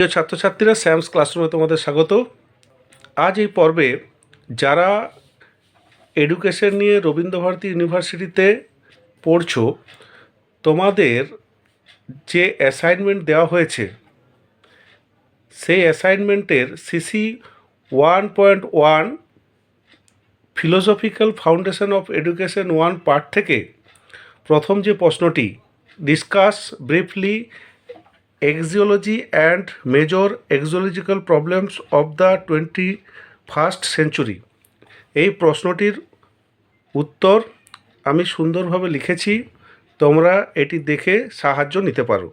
প্রিয় ছাত্রছাত্রীরা স্যামস ক্লাসরুমে তোমাদের স্বাগত। আজ এই পর্বে যারা এডুকেশন নিয়ে রবীন্দ্রভারতী ইউনিভার্সিটিতে পড়ছো, তোমাদের যে অ্যাসাইনমেন্ট দেওয়া হয়েছে, সেই অ্যাসাইনমেন্টের CC one point one philosophical foundation of education one part থেকে প্রথম যে প্রশ্নটি discuss briefly axiology and major axiological problems of the twenty first century. এই প্রশ্নটির উত্তর আমি সুন্দরভাবে লিখেছি, তোমরা এটি দেখে সাহায্য নিতে পারো।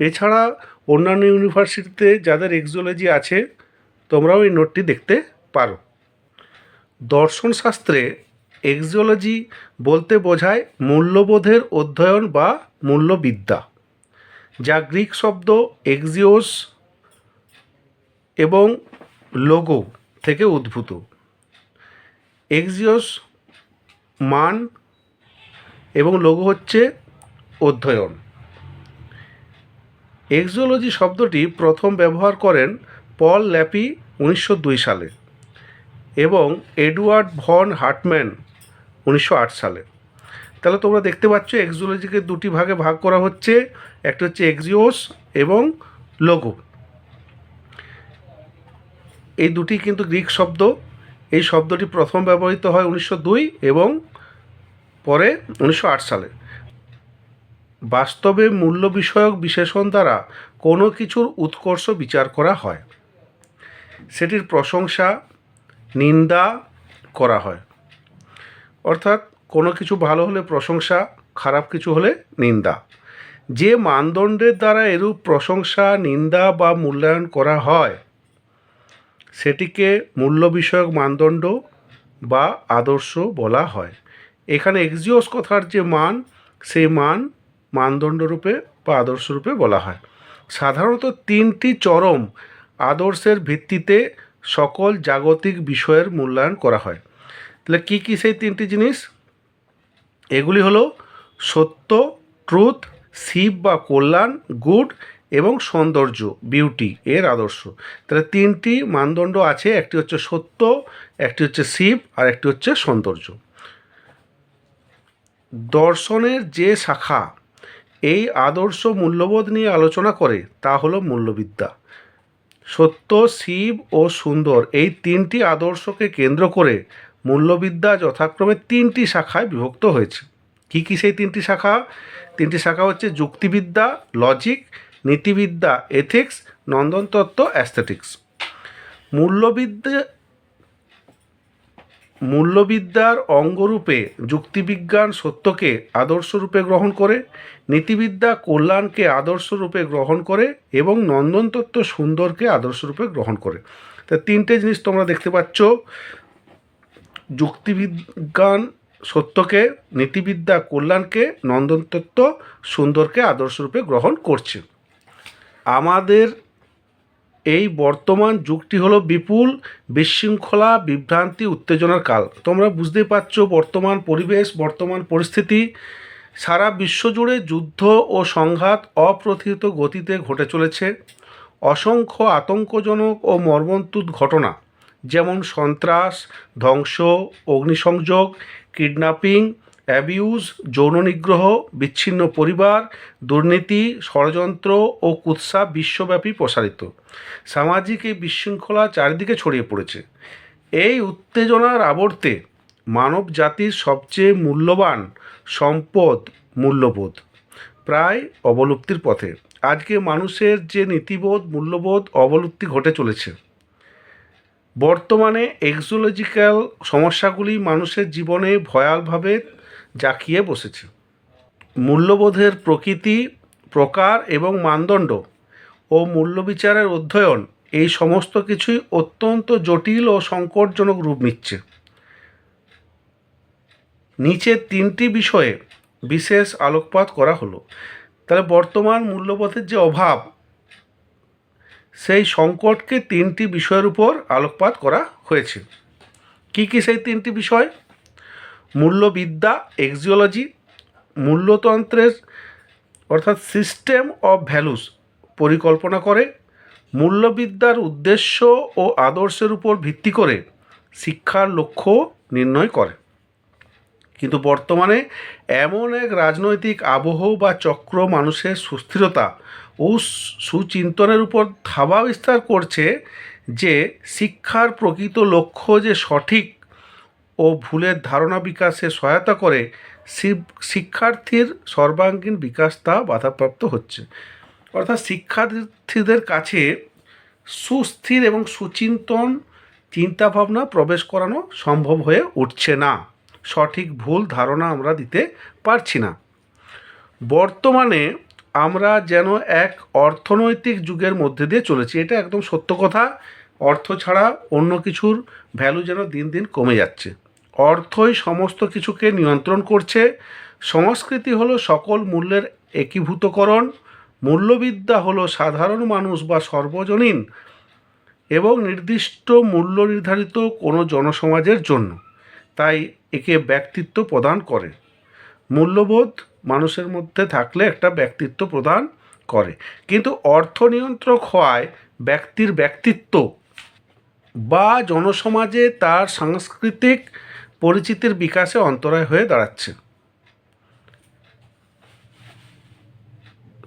এছাড়া অন্যান্য ইউনিভার্সিটিতে যাদের এক্সোলজি আছে, তোমরাও এই নোটটি দেখতে পারো। দর্শন শাস্ত্রে এক্সিওলজি বলতে বোঝায় মূল্যবোধের অধ্যয়ন বা মূল্যবিদ্যা। যা গ্রিক শব্দ এক্সিওস এবং লোগো থেকে উদ্ভূত। এক্সিওস মান এবং লোগো হচ্ছে অধ্যয়ন। এক্সোলজি শব্দটি প্রথম ব্যবহার করেন পল ল্যাপি উনিশশো দুই সালে এবং এডওয়ার্ড ভন হার্টম্যান উনিশশো আট সালে। তাহলে তোমরা দেখতে পাচ্ছ এক্সোলজিকে দুটি ভাগে ভাগ করা হচ্ছে। একটা হচ্ছে এক্সিওস এবং লোগো এই দুটি কিন্তু গ্রিক শব্দ। এই শব্দটি প্রথম ব্যবহৃত হয় উনিশশো দুই এবং পরে উনিশশো আট সালে। বাস্তবে মূল্য বিষয়ক বিশেষণ দ্বারা কোনো কিছুর উৎকর্ষ বিচার করা হয়। সেটির প্রশংসা, নিন্দা করা হয়। অর্থাৎ কোনো কিছু ভালো হলে প্রশংসা, খারাপ কিছু হলে নিন্দা। যে মানদণ্ডের দ্বারা এরূপ প্রশংসা, নিন্দা বা মূল্যায়ন করা হয়, সেটিকে মূল্য বিষয়ক মানদণ্ড বা আদর্শ বলা হয়। এখানে এক্সিওস কথার যে মান সেই মান মানদণ্ডরূপে বা আদর্শ রূপে বলা হয়। সাধারণত তিনটি চরম আদর্শের ভিত্তিতে সকল জাগতিক বিষয়ের মূল্যায়ন করা হয়। তাহলে কী কী সেই তিনটি জিনিস? এগুলি হলো সত্য ট্রুথ শিব বা কল্যাণ গুড এবং সৌন্দর্য বিউটি এর আদর্শ। তাহলে তিনটি মানদণ্ড আছে, একটি হচ্ছে সত্য, একটি হচ্ছে শিব, আর একটি হচ্ছে সৌন্দর্য। দর্শনের যে শাখা, এই আদর্শ মূল্যবোধ নিয়ে আলোচনা করে, তা হলো মূল্যবিদ্যা। সত্য, শিব ও সুন্দর, এই তিনটি আদর্শকে কেন্দ্র করে মূল্যবিদ্যা যথাক্রমে তিনটি শাখায় বিভক্ত হয়েছে। কী কী সেই তিনটি শাখা? তিনটি শাখা হচ্ছে যুক্তিবিদ্যা, লজিক, নীতিবিদ্যা, এথিক্স, নন্দনতত্ত্ব, অ্যাস্থেটিক্স। মূল্যবিদ্যা, মূল্যবিদ্যার অঙ্গরূপে যুক্তিবিজ্ঞান সত্যকে আদর্শরূপে গ্রহণ করে, নীতিবিদ্যা কল্যাণকে আদর্শরূপে গ্রহণ করে এবং নন্দনতত্ত্ব সুন্দরকে আদর্শরূপে গ্রহণ করে। তা তিনটে জিনিস তোমরা দেখতে পাচ্ছ। যুক্তিবিজ্ঞান, সত্যকে, নীতিবিদ্যা, কল্যাণকে, নন্দনতত্ত্ব, সুন্দরকে আদর্শরূপে গ্রহণ করছে। আমাদের এই বর্তমান যুগটি হলো বিপুল, বিশৃঙ্খলা, বিভ্রান্তি, উত্তেজনার কাল। তোমরা বুঝতেই পারছ বর্তমান পরিবেশ, বর্তমান পরিস্থিতি। সারা বিশ্বজুড়ে যুদ্ধ ও সংঘাত অপ্রতিহিত গতিতে ঘটে চলেছে। অসংখ্য আতঙ্কজনক ও মর্মন্তুদ ঘটনা। যেমন সন্ত্রাস, ধ্বংস, অগ্নিসংযোগ, কিডন্যাপিং, অ্যাবিউজ, যৌন নিগ্রহ, বিচ্ছিন্ন পরিবার, দুর্নীতি, ষড়যন্ত্র ও কুৎসা বিশ্বব্যাপী প্রসারিত। সামাজিক এই বিশৃঙ্খলা চারিদিকে ছড়িয়ে পড়েছে। এই উত্তেজনার আবর্তে মানব জাতির সবচেয়ে মূল্যবান সম্পদ মূল্যবোধ, প্রায় অবলুপ্তির পথে। আজকে মানুষের যে নীতিবোধ, মূল্যবোধ, অবলুপ্তি ঘটে চলেছে। বর্তমানে এক্সোলজিক্যাল সমস্যাগুলি মানুষের জীবনে ভয়ালভাবে জাঁকিয়ে বসেছে। মূল্যবোধের প্রকৃতি, প্রকার এবং মানদণ্ড ও মূল্যবিচারের অধ্যয়ন এই সমস্ত কিছুই অত্যন্ত জটিল ও সংকটজনক রূপ নিচ্ছে। নিচে তিনটি বিষয়ে বিশেষ আলোকপাত করা হলো। তাহলে বর্তমান মূল্যবোধের যে অভাব সেই সংকটকে তিনটি বিষয়ের উপর আলোকপাত করা হয়েছে। কী কী সেই তিনটি বিষয়? মূল্যবিদ্যা, এক্সিওলজি, মূল্যতন্ত্রের, অর্থাৎ সিস্টেম অফ ভ্যালুস পরিকল্পনা করে, মূল্যবিদ্যার উদ্দেশ্য ও আদর্শের উপর ভিত্তি করে শিক্ষার লক্ষ্য নির্ণয় করে। কিন্তু বর্তমানে এমন এক রাজনৈতিক আবহ বা চক্র মানুষের সুস্থিরতা ও সুচিন্তনের উপর ধাবা বিস্তার করছে যে শিক্ষার প্রকৃত লক্ষ্য যে সঠিক ও ভুলের ধারণা বিকাশে সহায়তা করে শিক্ষার্থীর সর্বাঙ্গীন বিকাশ তা বাধাপ্রাপ্ত হচ্ছে। অর্থাৎ শিক্ষার্থীদের কাছে সুস্থির এবং সুচিন্তন চিন্তাভাবনা প্রবেশ করানো সম্ভব হয়ে উঠছে না। সঠিক ভুল ধারণা আমরা দিতে পারছি না। বর্তমানে আমরা যেন এক অর্থনৈতিক যুগের মধ্যে দিয়ে চলেছি, এটা একদম সত্য কথা। অর্থ ছাড়া অন্য কিছুর ভ্যালু যেন দিন দিন কমে যাচ্ছে। অর্থই সমস্ত কিছুকে নিয়ন্ত্রণ করছে। সংস্কৃতি হলো সকল মূল্যের একীভূতকরণ। মূল্যবিদ্যা হলো সাধারণ মানুষ বা সর্বজনীন এবং নির্দিষ্ট মূল্য নির্ধারিত কোনো জনসমাজের জন্য। তাই একে ব্যক্তিত্ব প্রদান করে। মূল্যবোধ মানুষের মধ্যে থাকলে একটা ব্যক্তিত্ব প্রদান করে। কিন্তু অর্থ নিয়ন্ত্রক হওয়ায় ব্যক্তির ব্যক্তিত্ব বা জনসমাজে তার সাংস্কৃতিক পরিচিতির বিকাশে অন্তরায় হয়ে দাঁড়াচ্ছে।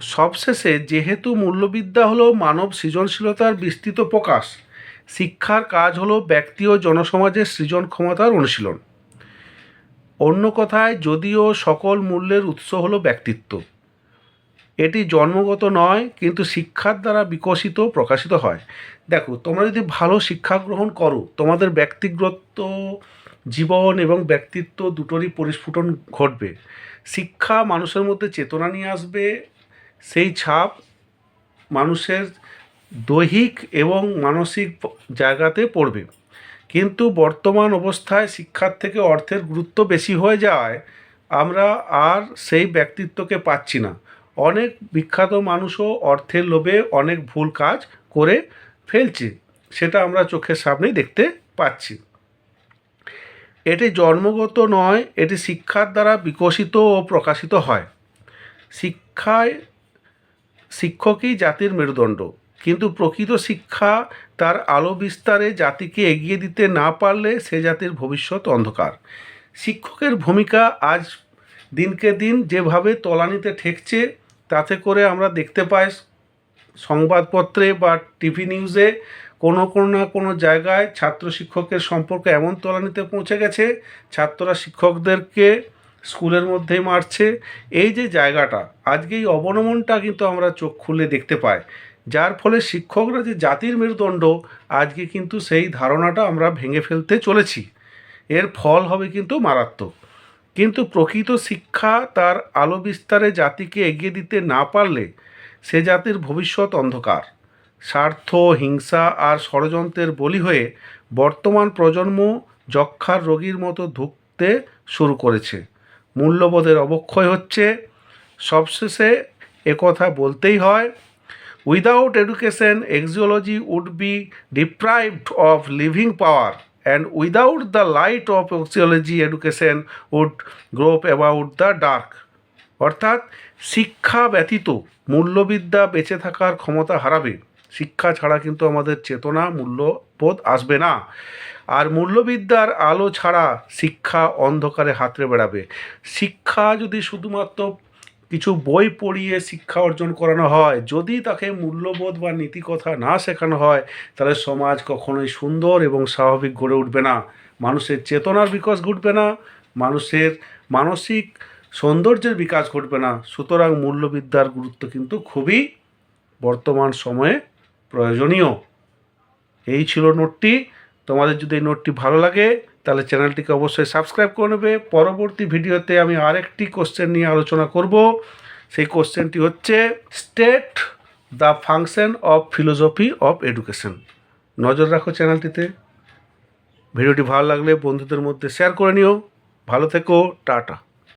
সবশেষে যেহেতু মূল্যবিদ্যা হলো মানব সৃজনশীলতার বিস্তৃত প্রকাশ শিক্ষার কাজ হলো ব্যক্তি ও জনসমাজের সৃজন ক্ষমতার অনুশীলন। অন্য কথায়, যদিও সকল মূল্যের উৎস হলো ব্যক্তিত্ব। এটি জন্মগত নয়, কিন্তু শিক্ষার দ্বারা বিকশিত, প্রকাশিত হয়। দেখো, তোমরা যদি ভালো শিক্ষা গ্রহণ করো, তোমাদের ব্যক্তিগত জীবন এবং ব্যক্তিত্ব দুটোরই পরিস্ফুটন ঘটবে। শিক্ষা মানুষের মধ্যে চেতনা নিয়ে আসবে, সেই ছাপ মানুষের দৈহিক এবং মানসিক জায়গাতে পড়বে। কিন্তু বর্তমান অবস্থায় শিক্ষার থেকে অর্থের গুরুত্ব বেশি হয়ে যাওয়ায় আমরা আর সেই ব্যক্তিত্বকে পাচ্ছি না। অনেক বিখ্যাত মানুষও অর্থের লোভে অনেক ভুল কাজ করে ফেলছে, সেটা আমরা চোখের সামনেই দেখতে পাচ্ছি। এটি জন্মগত নয়, এটি শিক্ষার দ্বারা বিকশিত ও প্রকাশিত হয়। শিক্ষায় শিক্ষকই জাতির মেরুদণ্ড। কিন্তু প্রকৃত শিক্ষা তার আলো বিস্তারে জাতিকে এগিয়ে দিতে না পারলে সে জাতির ভবিষ্যৎ অন্ধকার। শিক্ষকের ভূমিকা আজ দিনকে দিন যেভাবে তলানিতে ঠেকছে, তাতে করে আমরা দেখতে পাই সংবাদপত্রে বা টিভি নিউজে কোনো কোনো না কোনো জায়গায় ছাত্র শিক্ষকের সম্পর্ক এমন তলানিতে পৌঁছে গেছে, ছাত্ররা শিক্ষকদেরকে স্কুলের মধ্যেই মারছে। এই যে জায়গাটা, আজকে এই অবনমনটা কিন্তু আমরা চোখ খুলে দেখতে পাই। যার ফলে শিক্ষকরা যে জাতির মেরুদণ্ড, আজকে কিন্তু সেই ধারণাটা আমরা ভেঙে ফেলতে চলেছি। এর ফল হবে কিন্তু মারাত্মক। কিন্তু প্রকৃত শিক্ষা তার আলো বিস্তারে জাতিকে এগিয়ে দিতে না পারলে সে জাতির ভবিষ্যৎ অন্ধকার। স্বার্থ, হিংসা আর ষড়যন্ত্রের বলি হয়ে বর্তমান প্রজন্ম যক্ষার রোগীর মতো ধুকতে শুরু করেছে। মূল্যবোধের অবক্ষয় হচ্ছে। সবশেষে একথা বলতেই হয় without education axiology would be deprived of living power and without the light of axiology education would grope about the dark অর্থাৎ শিক্ষা ব্যতীত মূল্যবিদ্যা বেঁচে থাকার ক্ষমতা হারাবে। শিক্ষা ছাড়া কিন্তু আমাদের চেতনা, মূল্যবোধ আসবে না। আর মূল্যবিদ্যার আলো ছাড়া শিক্ষা অন্ধকারে হাতড়ে বেড়াবে। শিক্ষা যদি শুধুমাত্র কিছু বই পড়িয়ে শিক্ষা অর্জন করানো হয়। যদি তাকে মূল্যবোধ বা নীতিকথা না শেখানো হয়, তাহলে সমাজ কখনোই সুন্দর এবং স্বাভাবিক গড়ে উঠবে না। মানুষের চেতনার বিকাশ ঘটবে না, মানুষের মানসিক সৌন্দর্যের বিকাশ ঘটবে না। সুতরাং মূল্যবিদ্যার গুরুত্ব কিন্তু খুবই বর্তমান সময়ে প্রয়োজনীয়। এই ছিল নোটটি। তোমাদের যদি এই নোটটি ভালো লাগে তাহলে চ্যানেলটিকে অবশ্যই সাবস্ক্রাইব করে নেবে। পরবর্তী ভিডিওতে আমি আরেকটি কোশ্চেন নিয়ে আলোচনা করব। সেই কোশ্চেনটি হচ্ছে state the function of philosophy of education নজর রাখো চ্যানেলটিতে। ভিডিওটি ভালো লাগলে বন্ধুদের মধ্যে শেয়ার করে নিও। ভালো থেকো, টাটা।